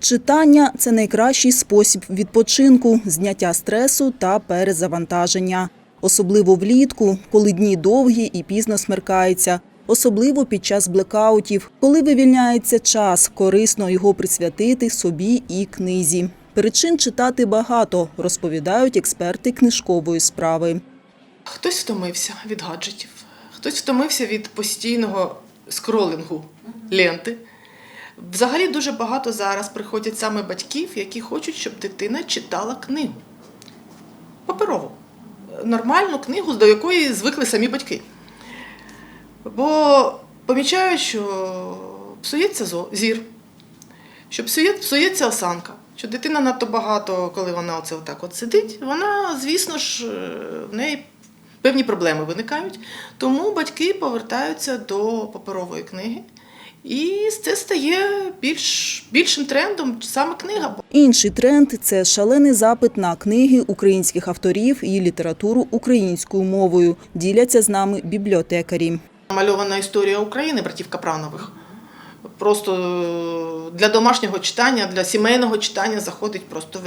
Читання це найкращий спосіб відпочинку, зняття стресу та перезавантаження. Особливо влітку, коли дні довгі і пізно смеркається. Особливо під час блекаутів, коли вивільняється час, корисно його присвятити собі і книзі. Причин читати багато, розповідають експерти книжкової справи. Хтось втомився від гаджетів, хтось втомився від постійного скролингу ленти. Взагалі дуже багато зараз приходять саме батьків, які хочуть, щоб дитина читала книгу. Паперову. Нормальну книгу, до якої звикли самі батьки. Бо помічають, що псується зір, що псується осанка. Що дитина надто багато, коли вона оце отак от сидить, вона, звісно ж, е, в неї певні проблеми виникають. Тому батьки повертаються до паперової книги. І це стає більш, більшим трендом саме книга. Інший тренд це шалений запит на книги українських авторів і літературу українською мовою. Діляться з нами бібліотекарі. Мальована історія України братів Капранових. Просто е, для домашнього читання, для сімейного читання заходить просто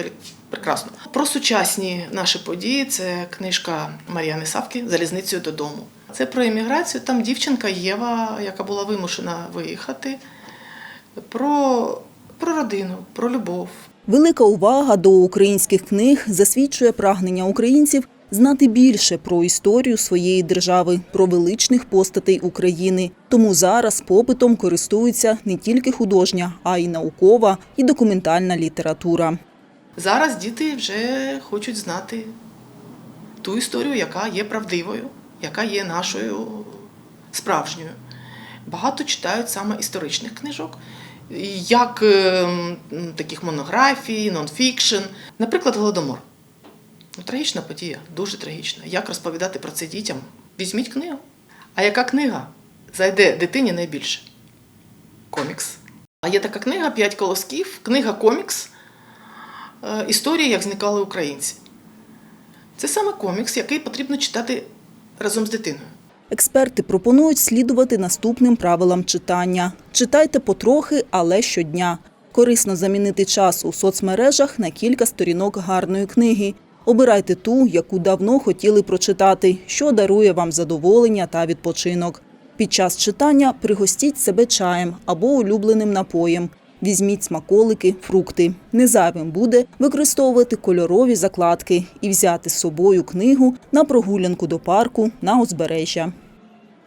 прекрасно. Про сучасні наші події це книжка Мар'яни Савки Залізницею додому. Це про еміграцію. Там дівчинка Єва, яка була вимушена виїхати, про, про родину, про любов, Велика увага до українських книг засвідчує прагнення українців знати більше про історію своєї держави, про величних постатей України. Тому зараз попитом користується не тільки художня, а й наукова і документальна література. Зараз діти вже хочуть знати ту історію, яка є правдивою, яка є нашою справжньою. Багато читають саме історичних книжок, як е, таких монографій, нонфікшн. Наприклад, Голодомор. Ну, трагічна подія, дуже трагічна. Як розповідати про це дітям? Візьміть книгу. А яка книга зайде дитині найбільше? Комікс. А є така книга П'ять колосків, книга комікс е, історії, як зникали українці. Це саме комікс, який потрібно читати разом з дитиною. Експерти пропонують слідувати наступним правилам читання: читайте потрохи, але щодня. Корисно замінити час у соцмережах на кілька сторінок гарної книги. Обирайте ту, яку давно хотіли прочитати, що дарує вам задоволення та відпочинок. Під час читання пригостіть себе чаєм або улюбленим напоєм. Візьміть смаколики, фрукти. Незайвим буде використовувати кольорові закладки і взяти з собою книгу на прогулянку до парку на узбережжя.